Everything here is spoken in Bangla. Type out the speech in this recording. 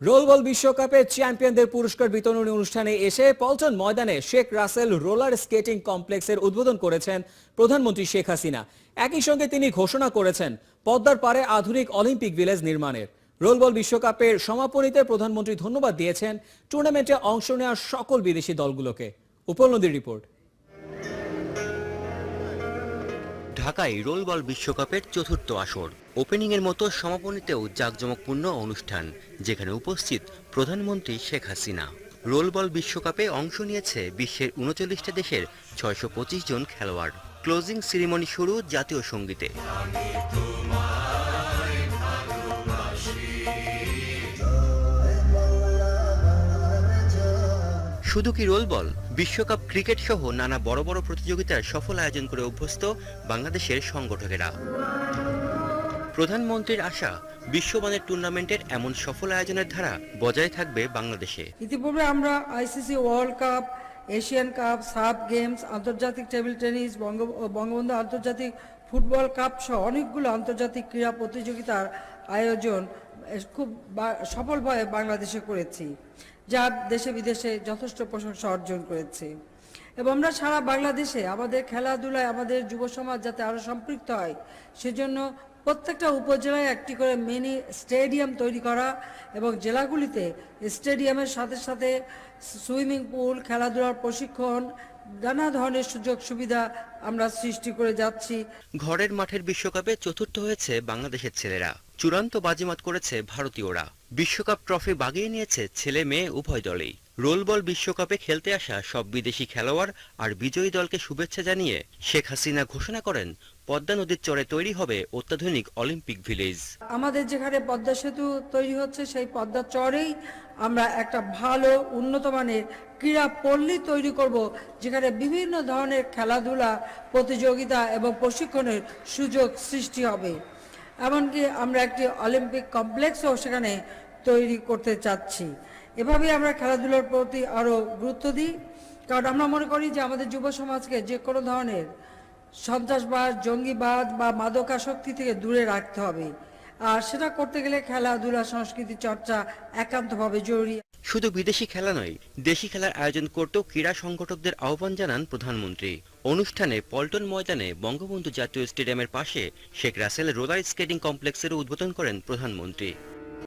রোলবল বিশ্বকাপে চ্যাম্পিয়নদের পুরস্কার বিতরণী অনুষ্ঠানে এসে পল্টন ময়দানে শেখ রাসেল রোলার স্কেটিং কমপ্লেক্সের উদ্বোধন করেছেন প্রধানমন্ত্রী শেখ হাসিনা। একই সঙ্গে তিনি ঘোষণা করেছেন, পদ্মার পারে আধুনিক অলিম্পিক ভিলেজ নির্মাণের। রোলবল বিশ্বকাপের সমাপনীতে প্রধানমন্ত্রী ধন্যবাদ দিয়েছেন, টুর্নামেন্টে অংশ নেওয়া সকল বিদেশি দলগুলোকে। উপলব্ধির রিপোর্ট। ঢাকায় রোলবল বিশ্বকাপের চতুর্থ আসর। ওপেনিংয়ের মতো সমাপনীতেও জাঁকজমকপূর্ণ অনুষ্ঠান, যেখানে উপস্থিত প্রধানমন্ত্রী শেখ হাসিনা। রোলবল বিশ্বকাপে অংশ নিয়েছে বিশ্বের উনচল্লিশটা দেশের ছয়শো পঁচিশ জন খেলোয়াড়। ক্লোজিং সিরিমনি শুরু জাতীয় সঙ্গীতে। শুধু কি রোল বল? বিশ্বকাপ ক্রিকেট সহ নানা বড় বড় প্রতিযোগিতার সফল আয়োজন করে অভ্যস্ত বাংলাদেশের সংগঠকেরা। প্রধানমন্ত্রীর আশা, বিশ্বমানের টুর্নামেন্টের এমন সফল আয়োজনের ধারা বজায় থাকবে বাংলাদেশে। ইতিপূর্বে আমরা ICC world cup, Asian cup, sub games, আন্তর্জাতিক টেবিল টেনিস, বঙ্গ, বঙ্গবন্ধু আন্তর্জাতিক ফুটবল কাপ সহ অনেকগুলো আন্তর্জাতিক ক্রীড়া প্রতিযোগিতার আয়োজন খুব সফলভাবে বাংলাদেশে করেছি, যা দেশে বিদেশে যথেষ্ট প্রশংসা অর্জন করেছে। এবং আমরা সারা বাংলাদেশে আমাদের খেলাধুলায় আমাদের যুব সমাজ যাতে আরও সম্পৃক্ত হয়, সেজন্য প্রত্যেকটা উপজেলায় একটি করে মিনি স্টেডিয়াম তৈরি করা এবং জেলাগুলিতে স্টেডিয়ামের সাথে সাথে সুইমিং পুল খেলাধুলার প্রশিক্ষণ, নানা ধরনের সুযোগ সুবিধা আমরা সৃষ্টি করে যাচ্ছি। ঘরের মাঠের বিশ্বকাপে চতুর্থ হয়েছে বাংলাদেশের ছেলেরা। চূড়ান্ত বাজিমাত করেছে ভারতীয়রা। বিশ্বকাপ ট্রফি বাগিয়ে নিয়েছে ছেলে মেয়ে উভয় দলেই। রোলবল বিশ্বকাপে খেলতে আসা সব বিদেশি খেলোয়াড় আর বিজয়ী দলকে শুভেচ্ছা জানিয়ে শেখ হাসিনা ঘোষণা করেন, পদ্মা নদীর চরে তৈরি হবে অত্যাধুনিক অলিম্পিক ভিলেজ। আমাদের যেখানে পদ্মা সেতু তৈরি হচ্ছে, সেই পদ্মা চরেই আমরা একটা ভালো, উন্নত মানের ক্রীড়া পল্লী তৈরি করব, যেখানে বিভিন্ন ধরনের খেলাধুলা, প্রতিযোগিতা এবং প্রশিক্ষণের সুযোগ সৃষ্টি হবে। এমনকি আমরা একটি অলিম্পিক কমপ্লেক্সও সেখানে তৈরি করতে চাচ্ছি। এভাবেই আমরা খেলাধুলার প্রতি আরও গুরুত্ব দিই। কারণ আমরা মনে করি যে আমাদের যুব সমাজকে যে কোনো ধরনের সন্ত্রাসবাদ, জঙ্গিবাদ বা মাদকাসক্তি থেকে দূরে রাখতে হবে। আর সেটা করতে গেলে খেলাধুলা, সংস্কৃতি চর্চা একান্তভাবে জরুরি। শুধু বিদেশি খেলা নয়, দেশি খেলার আয়োজন করতেও ক্রীড়া সংগঠকদের আহ্বান জানান প্রধানমন্ত্রী। অনুষ্ঠানে পল্টন ময়দানে বঙ্গবন্ধু জাতীয় স্টেডিয়ামের পাশে শেখ রাসেল রোলার স্কেটিং কমপ্লেক্সেরও উদ্বোধন করেন প্রধানমন্ত্রী।